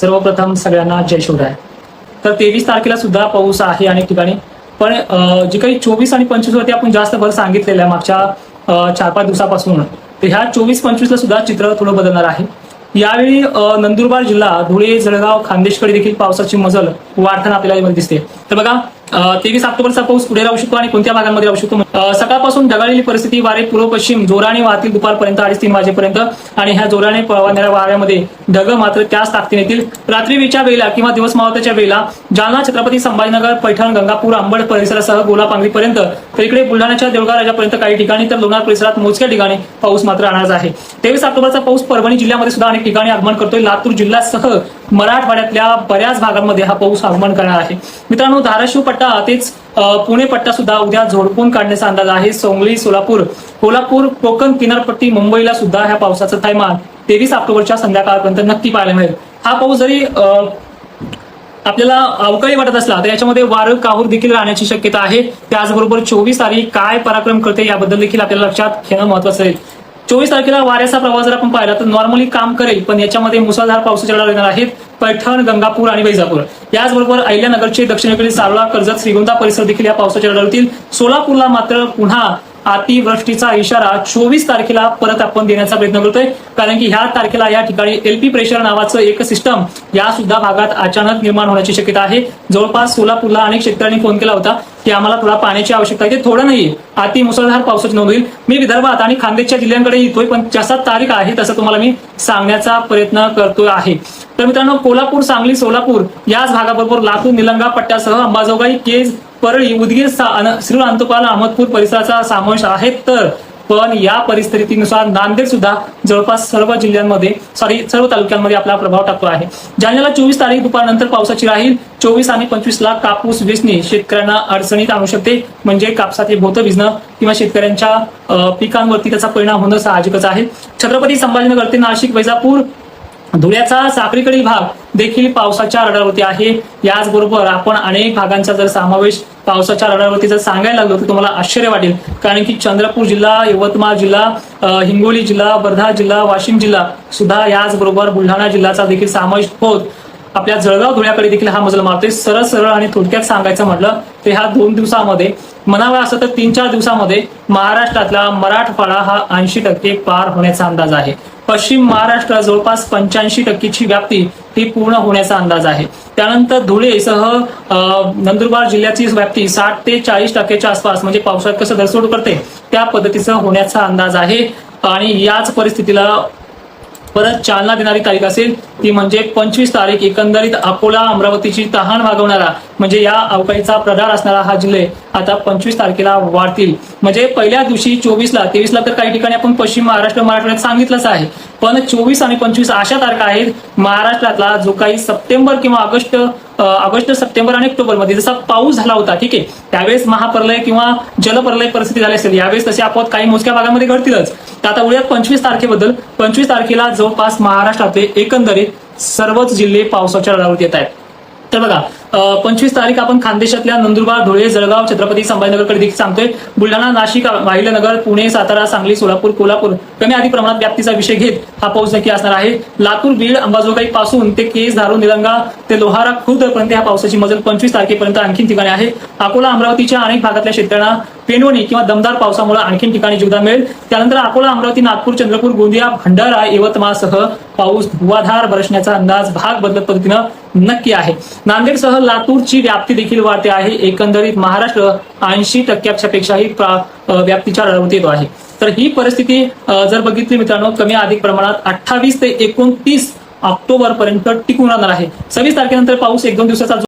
सर्वप्रथम सगळ्यांना जय शिवराय. तर तेवीस तारखेला सुद्धा पाऊस आहे अनेक ठिकाणी. पण जे काही चोवीस आणि पंचवीस वरती आपण जास्त भर सांगितलेलं आहे मागच्या चार पाच दिवसापासून तर ह्या चोवीस पंचवीसला सुद्धा चित्र थोडं बदलणार आहे. यावेळी नंदुरबार जिल्हा धुळे जळगाव खानदेशकडे देखील पावसाची मजल वाढताना आपल्याला दिसते. तर बघा तेवीस ऑक्टोबरचा पाऊस पुढे राहू शकतो आणि कोणत्या भागांमध्ये राहू शकतो? सकाळपासून ढगाळलेली परिस्थिती वारे पूर्व पश्चिम जोराने वाहतील दुपारपर्यंत अडीच तीन वाजेपर्यंत. आणि ह्या जोराने वाहणाऱ्या वाऱ्यामध्ये ढग मात्र त्याच ताकदीने येतील. रात्री वेळेला किंवा दिवस मावताच्या वेळेला जालना छत्रपती संभाजीनगर पैठण गंगापूर अंबड परिसरासह गोलापांगरीपर्यंत तर इकडे बुलढाण्याच्या देवगा राजापर्यंत काही ठिकाणी तर लोणार परिसरात मोजक्या ठिकाणी पाऊस मात्र राहणार आहे. तेवीस ऑक्टोबरचा पाऊस परभणी जिल्ह्यामध्ये सुद्धा अनेक ठिकाणी आगमन करतोय. लातूर जिल्ह्यासह मराठवाड्यातल्या बऱ्याच भागांमध्ये हा पाऊस आगमन करणार आहे. मित्रांनो धाराशिव पट्टा तेच पुणे पट्टा सुद्धा उद्या झोडपून काढण्याचा अंदाज आहे. सोंगली सोलापूर कोल्हापूर कोकण किनारपट्टी मुंबईला सुद्धा ह्या पावसाचं थैमान तेवीस ऑक्टोबरच्या संध्याकाळपर्यंत नक्की पाहायला मिळेल. हा पाऊस जरी अं, आपल्याला अवकाळी वाटत असला तर याच्यामध्ये वारं काहूर देखील राहण्याची शक्यता आहे. त्याचबरोबर चोवीस तारीख काय पराक्रम करते याबद्दल देखील आपल्याला लक्षात घेणं महत्वाचं आहे. चोवीस तारखेला वाऱ्याचा प्रवास जर आपण पाहिला तर नॉर्मली काम करेल पण याच्यामध्ये मुसळधार पावसाच्या लढा येणार आहेत. पैठण गंगापूर आणि वैजापूर. याचबरोबर अहिल्यानगरचे दक्षिणेकडील सारोळा कर्जत श्रीगोंदा परिसर देखील या पावसाच्या लढा होतील. सोलापूरला मात्र पुन्हा अतिवृष्टीचा इशारा चोवीस तारखेला परत आपण देण्याचा प्रयत्न करतोय. कारण की ह्या तारखेला या ठिकाणी एलपी प्रेशर नावाचं एक सिस्टम या सुद्धा भागात अचानक निर्माण होण्याची शक्यता आहे. जवळपास सोलापूरला अनेक शेतकऱ्यांनी फोन केला होता की आम्हाला थोडा पाण्याची आवश्यकता आहे. ते थोडं नाही अति मुसळधार पावसाची नोंद होईल. मी विदर्भात आणि खानदेशच्या जिल्ह्यांकडे येतोय पण जसा तारीख आहे तसं तुम्हाला मी सांगण्याचा प्रयत्न करतोय आहे. तर मित्रांनो कोल्हापूर सांगली सोलापूर याच भागाबरोबर लातूर निलंगा पट्ट्यासह अंबाजोगाई केज परळी उदगीर श्री अन- अंतपाल अहमदपूर परिसराचा समावेश आहे. तर पण या परिस्थितीनुसार नांदेड सुद्धा जवळपास सर्व जिल्ह्यांमध्ये सॉरी सर्व तालुक्यांमध्ये आपला प्रभाव टाकतो आहे. जालन्याला चोवीस तारीख दुपारनंतर पावसाची राहील. चोवीस आणि पंचवीस लाख कापूस वेचणे शेतकऱ्यांना अडचणीत आणू शकते. म्हणजे कापसाचे भोत भिजणं किंवा शेतकऱ्यांच्या अं, पिकांवरती त्याचा परिणाम होणं साहजिकच आहे. छत्रपती संभाजीनगर ते नाशिक वैजापूर धुळ्याचा साखरीकडील भाग देखील पावसाच्या रडारवरती आहे. याचबरोबर आपण अनेक भागांचा जर समावेश पावसाच्या रडारवरती जर सांगायला लागलो तर तुम्हाला आश्चर्य वाटेल. कारण की चंद्रपूर जिल्हा यवतमाळ जिल्हा हिंगोली जिल्हा वर्धा जिल्हा वाशिम जिल्हा सुद्धा याचबरोबर बुलढाणा जिल्ह्याचा देखील समावेश होत. आपल्या जळगाव धुळ्याकडे देखील हा मजल मारतोय. सरळ सरळ आणि थोडक्यात सांगायचं म्हटलं तर ह्या दोन दिवसामध्ये म्हणावा असं तर तीन चार दिवसामध्ये महाराष्ट्रातला मराठवाडा हा ऐंशी टक्के पार होण्याचा अंदाज आहे. पश्चिम महाराष्ट्र जवळपास पंच्याऐंशी टक्केची व्याप्ती ही पूर्ण होण्याचा अंदाज आहे. त्यानंतर धुळेसह सह नंदुरबार जिल्ह्याची व्याप्ती साठ ते चाळीस टक्क्याच्या आसपास म्हणजे पावसाळ्यात कसं धरसोड करते त्या पद्धतीचा होण्याचा अंदाज आहे. आणि याच परिस्थितीला परत चालना देणारी तारीख असेल ती म्हणजे पंचवीस तारीख. एकंदरीत अकोला अमरावतीची तहान भागवणारा म्हणजे या अवकाळीचा प्रधार असणारा हा जिल्हे आता पंचवीस तारखेला वाढतील. म्हणजे पहिल्या दिवशी चोवीसला तेवीसला तर काही ठिकाणी आपण पश्चिम महाराष्ट्र मराठवाड्यात सांगितलंच आहे. पण चोवीस आणि पंचवीस अशा तारखा आहेत महाराष्ट्रातला जो काही सप्टेंबर किंवा ऑगस्ट ऑगस्ट सप्टेंबर आणि ऑक्टोबरमध्ये जसा पाऊस झाला होता ठीक आहे त्यावेळेस महाप्रलय किंवा जलप्रलय परिस्थिती झाली असेल यावेळेस तसे अपवाद काही मोजक्या भागामध्ये घडतीलच. तर आता उद्या पंचवीस तारखेबद्दल. पंचवीस तारखेला जवळपास महाराष्ट्रातले एकंदरीत सर्वच जिल्हे पावसाच्या रडावरती येत आहेत. तर बघा पंचवीस तारीख आपण खानदेशातल्या नंदुरबार धुळे जळगाव छत्रपती संभाजीनगरकडे देखील सांगतोय. बुलढाणा नाशिक अहिल्यानगर पुणे सातारा सांगली सोलापूर कोल्हापूर कमी अधिक प्रमाणात व्याप्तीचा विषय घेत हा पाऊस नक्की असणार आहे. लातूर बीड अंबाजोगाई पासून ते केस धारून निलंगा ते लोहारा खुर्द पर्यंत ह्या पावसाची मजल पंचवीस तारखेपर्यंत आणखी ठिकाणी आहे. अकोला अमरावतीच्या अनेक भागातल्या शेतकऱ्यांना पेनवणी किंवा दमदार पावसामुळे आणखीन ठिकाणी जीवदान मिळेल. त्यानंतर अकोला अमरावती नागपूर चंद्रपूर गोंदिया भंडारा यवतमाळसह पाऊस धुवाधार बरसण्याचा अंदाज भाग बदलत पद्धतीनं नक्की आहे. नांदेडसह लातूरची व्याप्ती देखील वाढते आहे. एकंदरीत महाराष्ट्र ऐंशी टक्क्याच्या पेक्षाही व्याप्तीच्या रडावरती येतो आहे. तर ही परिस्थिती जर बघितली मित्रांनो कमी अधिक प्रमाणात अठ्ठावीस ते एकोणतीस ऑक्टोबर पर्यंत टिकून राहणार आहे. सव्वीस तारखेनंतर पाऊस एक दोन दिवसाचा